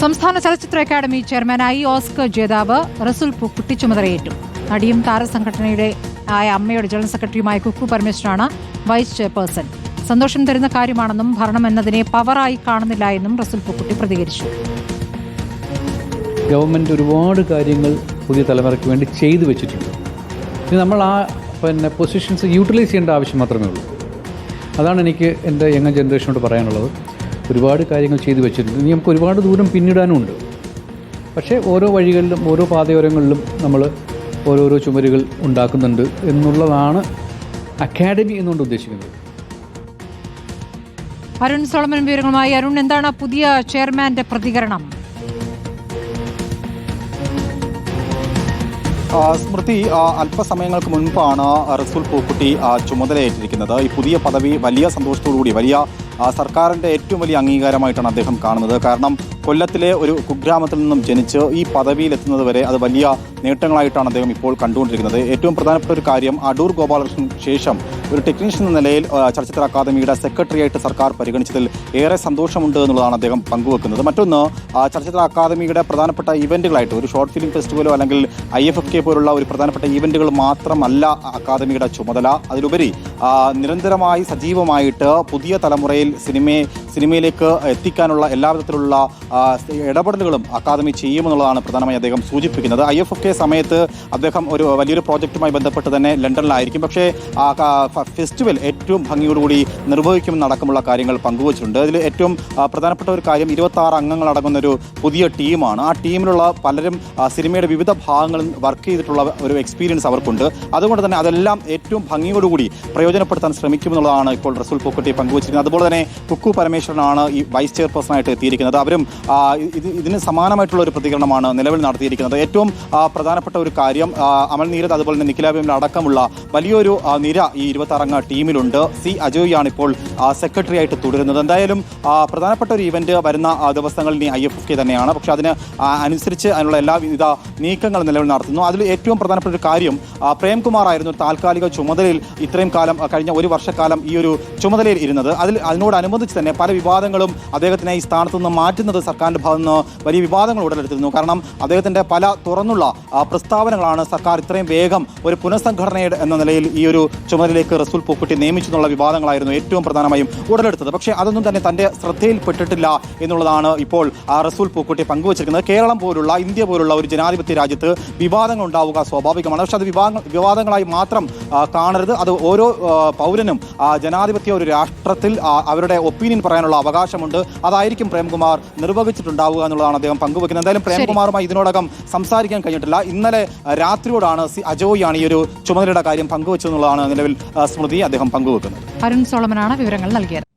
സംസ്ഥാന ചലച്ചിത്ര അക്കാദമി ചെയർമാനായി ഓസ്കർ ജേതാവ് റസുൽ പൂക്കുട്ടി ചുമതലയേറ്റു നടിയും താരസംഘടനയുടെ ആയ അമ്മയുടെ ജനറൽ സെക്രട്ടറിയുമായ കുക്കു പരമേശ്വരാണ് വൈസ് ചെയർപേഴ്സൺ. സന്തോഷം തരുന്ന കാര്യമാണെന്നും ഭരണം എന്നതിനെ പവറായി കാണുന്നില്ല എന്നും റസുൽ പൂക്കുട്ടി പ്രതികരിച്ചു. ഗവൺമെന്റ് ഒരുപാട് കാര്യങ്ങൾ പുതിയ തലമുറയ്ക്ക് വേണ്ടി ചെയ്തു വെച്ചിട്ടുണ്ട്. ഇനി നമ്മൾ ആ പിന്നെ പൊസിഷൻസ് യൂട്ടിലൈസ് ചെയ്യേണ്ട ആവശ്യം മാത്രമേ ഉള്ളൂ. അതാണ് എനിക്ക് എന്റെ യങ് ജനറേഷനോട് പറയാനുള്ളത്. ഒരുപാട് കാര്യങ്ങൾ ചെയ്തു വെച്ചിട്ടുണ്ട്. ഇനി നമുക്ക് ഒരുപാട് ദൂരം പിന്നിടാനുമുണ്ട് പക്ഷേ ഓരോ വഴികളിലും ഓരോ പാതയോരങ്ങളിലും നമ്മൾ ഓരോരോ ചുമരുകൾ ഉണ്ടാക്കുന്നുണ്ട് എന്നുള്ളതാണ് അക്കാഡമി എന്നുകൊണ്ട് ഉദ്ദേശിക്കുന്നത്. അരുൺ സോളമൻ വിവരങ്ങളുമായി. അരുൺ എന്താണ് പുതിയ ചെയർമാന്റെ പ്രതികരണം? സ്മൃതി അല്പസമയങ്ങൾക്ക് മുൻപാണ് റസൂൽ പൂക്കുട്ടി ചുമതലയേറ്റിരിക്കുന്നത്. ഈ പുതിയ പദവി വലിയ സന്തോഷത്തോടുകൂടി വലിയ സർക്കാരിന്റെ ഏറ്റവും വലിയ അംഗീകാരമായിട്ടാണ് അദ്ദേഹം കാണുന്നത്. കാരണം കൊല്ലത്തിലെ ഒരു കുഗ്രാമത്തിൽ നിന്നും ജനിച്ച് ഈ പദവിയിലെത്തുന്നത് വരെ അത് വലിയ നേട്ടങ്ങളായിട്ടാണ് അദ്ദേഹം ഇപ്പോൾ കണ്ടുകൊണ്ടിരിക്കുന്നത്. ഏറ്റവും പ്രധാനപ്പെട്ട ഒരു കാര്യം അടൂർ ഗോപാലകൃഷ്ണൻ ശേഷം ഒരു ടെക്നീഷ്യൻ എന്ന നിലയിൽ ചലച്ചിത്ര അക്കാദമിയുടെ സെക്രട്ടറിയായിട്ട് സർക്കാർ പരിഗണിച്ചതിൽ ഏറെ സന്തോഷമുണ്ട് എന്നുള്ളതാണ് അദ്ദേഹം പങ്കുവെക്കുന്നത്. മറ്റൊന്ന് ചലച്ചിത്ര അക്കാദമിയുടെ പ്രധാനപ്പെട്ട ഇവന്റുകളായിട്ട് ഒരു ഷോർട്ട് ഫിലിം ഫെസ്റ്റിവലോ അല്ലെങ്കിൽ ഐ എഫ് എഫ് കെ പോലുള്ള ഒരു പ്രധാനപ്പെട്ട ഇവന്റുകൾ മാത്രമല്ല അക്കാദമിയുടെ ചുമതല. അതിലുപരി നിരന്തരമായി സജീവമായിട്ട് പുതിയ തലമുറയിൽ സിനിമയെ സിനിമയിലേക്ക് എത്തിക്കാനുള്ള എല്ലാവിധത്തിലുള്ള ഇടപെടലുകളും അക്കാദമി ചെയ്യുമെന്നുള്ളതാണ് പ്രധാനമായി അദ്ദേഹം സൂചിപ്പിക്കുന്നത്. ഐ എഫ് കെ സമയത്ത് അദ്ദേഹം ഒരു വലിയൊരു പ്രോജക്റ്റുമായി ബന്ധപ്പെട്ട് തന്നെ ലണ്ടനിലായിരിക്കും. പക്ഷേ ആ ഫെസ്റ്റിവൽ ഏറ്റവും ഭംഗിയോടുകൂടി നിർവഹിക്കുമെന്ന് അടക്കമുള്ള കാര്യങ്ങൾ പങ്കുവച്ചിട്ടുണ്ട്. അതിൽ ഏറ്റവും പ്രധാനപ്പെട്ട ഒരു കാര്യം ഇരുപത്തി ആറ് അംഗങ്ങളടങ്ങുന്ന ഒരു പുതിയ ടീമാണ്. ആ ടീമിലുള്ള പലരും സിനിമയുടെ വിവിധ ഭാഗങ്ങളിൽ വർക്ക് ചെയ്തിട്ടുള്ള ഒരു എക്സ്പീരിയൻസ് അവർക്കുണ്ട്. അതുകൊണ്ട് തന്നെ അതെല്ലാം ഏറ്റവും ഭംഗിയോടുകൂടി പ്രയോജനപ്പെടുത്താൻ ശ്രമിക്കുമെന്നുള്ളതാണ് ഇപ്പോൾ റസൂൽ പൂക്കുട്ടി പങ്കുവച്ചിരിക്കുന്നത്. അതുപോലെ തന്നെ കുക്കു പരമേശ്വരനാണ് ഈ വൈസ് ചെയർപേഴ്സണായിട്ട് എത്തിയിരിക്കുന്നത്. അവരും ഇത് ഇതിന് സമാനമായിട്ടുള്ള ഒരു പ്രതികരണമാണ് നിലവിൽ നടത്തിയിരിക്കുന്നത്. ഏറ്റവും പ്രധാനപ്പെട്ട ഒരു കാര്യം അമൽ നീരത് അതുപോലെ തന്നെ നിഖില അടക്കമുള്ള വലിയൊരു നിര ഈ ഇരുപത്തി അംഗ ടീമിലുണ്ട്. സി അജോയാണ് ഇപ്പോൾ സെക്രട്ടറി ആയിട്ട് തുടരുന്നത്. എന്തായാലും പ്രധാനപ്പെട്ട ഒരു ഇവന്റ് വരുന്ന ദിവസങ്ങളിൽ ഇനി ഐ എഫ് എഫ് കെ തന്നെയാണ്. പക്ഷെ അതിന് അനുസരിച്ച് അതിനുള്ള എല്ലാവിധ നീക്കങ്ങൾ നിലവിൽ നടത്തുന്നു. അതിൽ ഏറ്റവും പ്രധാനപ്പെട്ട ഒരു കാര്യം പ്രേംകുമാർ ആയിരുന്നു താൽക്കാലിക ചുമതലയിൽ ഇത്രയും കാലം കഴിഞ്ഞ ഒരു വർഷക്കാലം ഈ ഒരു ചുമതലയിൽ ഇരുന്നത്. അതിൽ അതിനോടനുബന്ധിച്ച് തന്നെ പല വിവാദങ്ങളും അദ്ദേഹത്തിനെ ഈ സ്ഥാനത്ത് നിന്ന് മാറ്റുന്നത് സർക്കാരിന്റെ ഭാഗത്തു നിന്ന് വലിയ വിവാദങ്ങൾ ഉടലെടുത്തിരുന്നു കാരണം അദ്ദേഹത്തിന്റെ പല തുറന്നുള്ള പ്രസ്താവനകളാണ് സർക്കാർ ഇത്രയും വേഗം ഒരു പുനഃസംഘടനയുടെ എന്ന നിലയിൽ ഈ ഒരു ചുമതലയിലേക്ക് റസൂൽ പൂക്കുട്ടി നിയമിച്ചു എന്നുള്ള വിവാദങ്ങളായിരുന്നു ഏറ്റവും പ്രധാനമായും ഉടലെടുത്തത്. പക്ഷേ അതൊന്നും തന്നെ തന്റെ ശ്രദ്ധയിൽപ്പെട്ടിട്ടില്ല എന്നുള്ളതാണ് ഇപ്പോൾ റസൂൽ പൂക്കുട്ടി പങ്കുവച്ചിരിക്കുന്നത്. കേരളം പോലുള്ള ഇന്ത്യ പോലുള്ള ഒരു ജനാധിപത്യ രാജ്യത്ത് വിവാദങ്ങൾ ഉണ്ടാവുക സ്വാഭാവികമാണ്. പക്ഷെ അത് വിവാദങ്ങളായി മാത്രം കാണരുത്. അത് ഓരോ പൗരനും ജനാധിപത്യ ഒരു രാഷ്ട്രത്തിൽ അവരുടെ ഒപ്പീനിയൻ പറയാനുള്ള അവകാശമുണ്ട്. അതായിരിക്കും പ്രേംകുമാർ നിർവഹിച്ചിട്ടുണ്ടാവുക എന്നുള്ളതാണ് അദ്ദേഹം പങ്കുവെക്കുന്നത്. എന്തായാലും പ്രേംകുമാറുമായി ഇതിനോടകം സംസാരിക്കാൻ കഴിഞ്ഞിട്ടില്ല. ഇന്നലെ രാത്രിയോടാണ് സി അജോയാണ് ഈ ഒരു ചുമതലയുടെ കാര്യം പങ്കുവച്ചതെന്നുള്ളതാണ് നിലവിൽ സ്മൃതി അദ്ദേഹം പങ്കുവെക്കുന്നത്. അരുൺ സോളമനാണ് വിവരങ്ങൾ നൽകിയത്.